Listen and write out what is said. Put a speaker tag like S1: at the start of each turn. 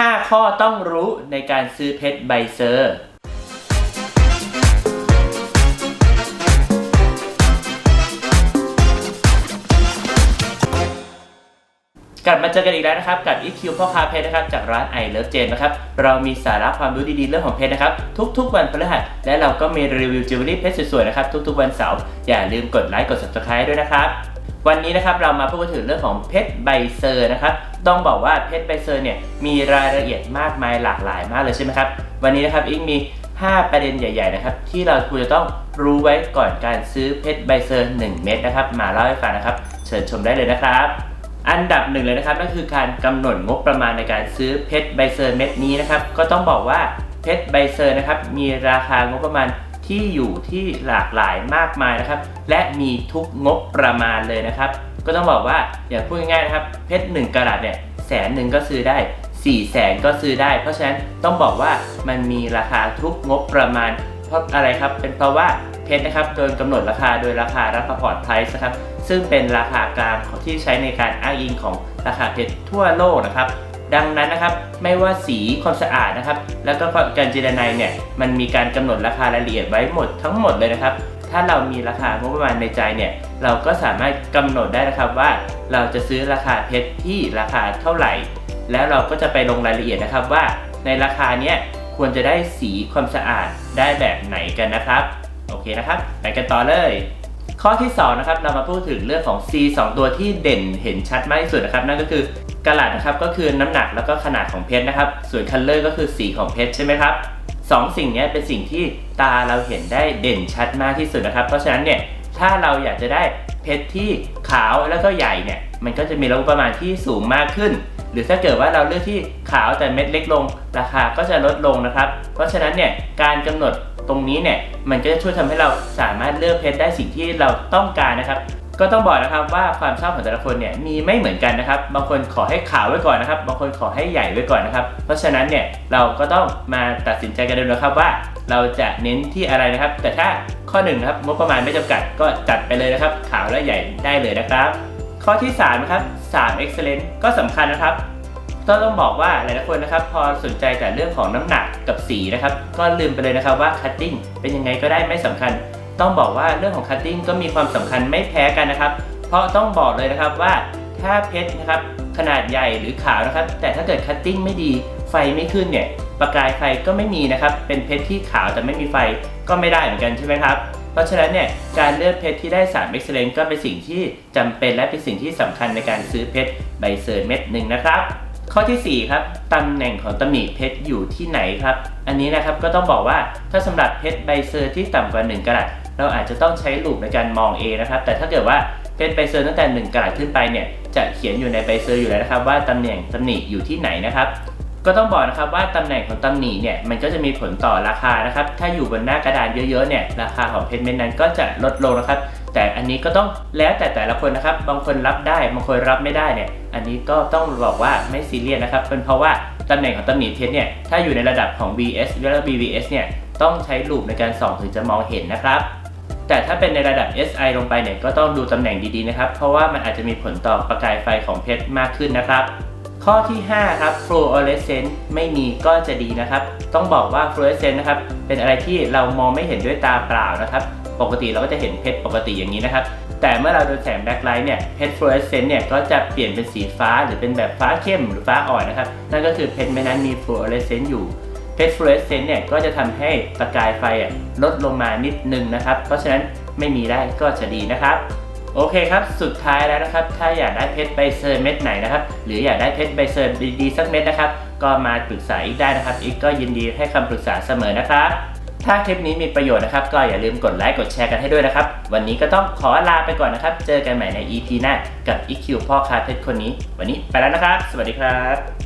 S1: 5 ข้อต้องรู้ในการซื้อเพชรใบเซอร์กลับมาเจอกันอีกแล้วนะครับ กับ EQ พ่อค้าเพชรนะครับ จากร้าน i Love Jane นะครับ เรามีสาระความรู้ดีๆ เรื่องของเพชรนะครับ ทุกๆ วันพฤหัส และเราก็มีรีวิวจิวเวลรี่เพชรสวยๆ นะครับ ทุกๆ วันเสาร์อย่าลืมกดไลค์กด subscribe ด้วยนะครับ วันนี้นะครับเรามาพูดถึงเรื่องของเพชรใบเซอร์นะครับ ต้องบอกว่าเพชรใบเซอร์เนี่ยมีรายละเอียดมากมายหลากหลายมากเลยใช่ไหมครับ วันนี้นะครับอิงมี 5 ประเด็นใหญ่ ๆ นะครับ ที่เราควรจะต้องรู้ไว้ก่อนการซื้อเพชรใบเซอร์ 1 เม็ดนะครับ มาเล่าให้ฟังนะครับ เชิญชมได้เลยนะครับอันดับหนึ่งเลยนะครับนั่นคือการกำหนดงบประมาณในการซื้อเพชรใบเซอร์เม็ดนี้นะครับก็ต้องบอกว่าเพชรใบเซอร์นะครับมีราคางบประมาณที่อยู่ที่หลากหลายมากมายนะครับ และมีทุกงบประมาณเลยนะครับ ก็ต้องบอกว่าอย่างพูดง่ายๆนะครับ เพชร1กะรัตเนี่ยแสนหนึ่งก็ซื้อได้4ี่แสนก็ซื้อได้ เพราะฉะนั้นต้องบอกว่ามันมีราคาทุกงบประมาณ เพราะอะไรครับ เป็นเพราะว่าเพชรนะครับโดนกำหนดราคาโดยราคารับประพอร์ตไพรซ์นะครับซึ่งเป็นราคากลางที่ใช้ในการอ้างอิงของราคาเพชรทั่วโลกนะครับ ดังนั้นนะครับไม่ว่าสีความสะอาดนะครับ แล้วก็การเจรไนเนี่ยมันมีการกำหนดราคารายละเอียดไว้หมดทั้งหมดเลยนะครับ ถ้าเรามีราคางบประมาณในใจเนี่ยเราก็สามารถกำหนดได้นะครับว่า เราจะซื้อราคาเพชรที่ราคาเท่าไหร่ แล้วเราก็จะไปลงรายละเอียดนะครับว่า ในราคาเนี้ยควรจะได้สีความสะอาดได้แบบไหนกันนะครับ โอเคนะครับ ไปกันต่อเลย ข้อที่2นะครับเรามาพูดถึงเรื่องของ C 2 ตัวที่เด่นเห็นชัดมากที่สุดนะครับนั่นก็คือกระลัดนะครับก็คือน้ำหนักแล้วก็ขนาดของเพชรนะครับ ส่วนคัลเลอร์ก็คือสีของเพชรใช่ไหมครับ สองสิ่งนี้เป็นสิ่งที่ตาเราเห็นได้เด่นชัดมากที่สุดนะครับ เพราะฉะนั้นเนี่ยถ้าเราอยากจะได้เพชรที่ขาวแล้วก็ใหญ่เนี่ยมันก็จะมีระดับประมาณที่สูงมากขึ้น หรือถ้าเกิดว่าเราเลือกที่ขาวแต่เม็ดเล็กลง ราคาก็จะลดลงนะครับ เพราะฉะนั้นเนี่ยการกำหนดตรงนี้เนี่ยมันก็จะช่วยทำให้เราสามารถเลือกเพชรได้สิ่งที่เราต้องการนะครับ ก็ต้องบอกนะครับว่าความชอบของแต่ละคนเนี่ยมีไม่เหมือนกันนะครับ บางคนขอให้ขาวไว้ก่อนนะครับ บางคนขอให้ใหญ่ไว้ก่อนนะครับ เพราะฉะนั้นเนี่ยเราก็ต้องมาตัดสินใจกันดูนะครับว่าเราจะเน้นที่อะไรนะครับ แต่ถ้าข้อหนึ่งนะครับงบประมาณไม่จำกัดก็จัดไปเลยนะครับ ขาวและใหญ่ได้เลยนะครับ ข้อที่3นะครับ3 excellent ก็สำคัญนะครับก็ต้องบอกว่าหลายๆคนนะครับพอสนใจแต่เรื่องของน้ำหนักกับสีนะครับ ก็ลืมไปเลยนะครับว่าคัตติ้งเป็นยังไงก็ได้ไม่สำคัญ ต้องบอกว่าเรื่องของคัตติ้งก็มีความสำคัญไม่แพ้กันนะครับ เพราะต้องบอกเลยนะครับว่าถ้าเพชรนะครับขนาดใหญ่หรือขาวนะครับ แต่ถ้าเกิดคัตติ้งไม่ดีไฟไม่ขึ้นเนี่ยประกายไฟก็ไม่มีนะครับ เป็นเพชรที่ขาวแต่ไม่มีไฟก็ไม่ได้เหมือนกันใช่ไหมครับเพราะฉะนั้นเนี่ยการเลือกเพชรที่ได้3 excellent ก็เป็นสิ่งที่จำเป็นและเป็นสิ่งที่สำคัญในการซื้อเพชรใบเซอร์เม็ดหนึ่งนะครับ ข้อทีสี่ 4 ครับตำแหน่งของตำหนิเพชรอยู่ที่ไหนครับ อันนี้นะครับก็ต้องบอกว่าถ้าสำหรับเพชรใบเซอร์ที่ต่ำกว่า 1กะรัต เราอาจจะต้องใช้ลูปในการมองเองนะครับ แต่ถ้าเกิดว่าเพชรใบเซอร์ตั้งแต่ 1กะรัตขึ้นไปเนี่ยจะเขียนอยู่ในใบเซอร์อยู่แล้วนะครับ ว่าตำแหน่งตำหนิอยู่ที่ไหนนะครับ ก็ต้องบอกนะครับว่าตำแหน่งของตำหนิเนี่ยมันก็จะมีผลต่อราคานะครับ ถ้าอยู่บนหน้ากระดานเยอะๆเนี่ยราคาของเพชรเม็ดนั้นก็จะลดลงนะครับ แต่อันนี้ก็ต้องแล้วแต่แต่ละคนนะครับ บางคนรับได้บางคนรับไม่ได้เนี่ย อันนี้ก็ต้องบอกว่าไม่ซีเรียสนะครับเป็นเพราะว่าตำแหน่งของตำหนิเพชรเนี่ยถ้าอยู่ในระดับของ VS หรือ BVS เนี่ยต้องใช้ลูปในการส่องถึงจะมองเห็นนะครับ แต่ถ้าเป็นในระดับ SI ลงไปเนี่ยก็ต้องดูตำแหน่งดีๆนะครับ เพราะว่ามันอาจจะมีผลต่อประกายไฟของเพชรมากขึ้นนะครับ ข้อที่ 5 ครับ fluorescent ไม่มีก็จะดีนะครับ ต้องบอกว่า fluorescent นะครับเป็นอะไรที่เรามองไม่เห็นด้วยตาเปล่านะครับปกติเราก็จะเห็นเพชรปกติอย่างนี้นะครับ แต่เมื่อเราโดนแสงแบ็คไลท์เนี่ยเพชร fluorescent เนี่ยก็จะเปลี่ยนเป็นสีฟ้าหรือเป็นแบบฟ้าเข้มหรือฟ้าอ่อนนะครับนั่นก็คือเพชรไม่นั้นมี fluorescent อยู่ เพชร fluorescent เนี่ยก็จะทำให้ประกายไฟลดลงมานิดนึงนะครับ เพราะฉะนั้นไม่มีได้ก็จะดีนะครับ โอเคครับ สุดท้ายแล้วนะครับ ถ้าอยากได้เพชรใบเซอร์เม็ดไหนนะครับ หรืออยากได้เพชรใบเซอร์ดีๆสักเม็ดนะครับ ก็มาปรึกษาอีกได้นะครับ อีกก็ยินดีให้คำปรึกษาเสมอนะครับ ถ้าคลิปนี้มีประโยชน์นะครับ ก็อย่าลืมกดไลค์กดแชร์กันให้ด้วยนะครับ วันนี้ก็ต้องขอลาไปก่อนนะครับ เจอกันใหม่ใน EP หน้ากับ EQ พ่อค้าเพชรคนนี้ วันนี้ไปแล้วนะครับ สวัสดีครับ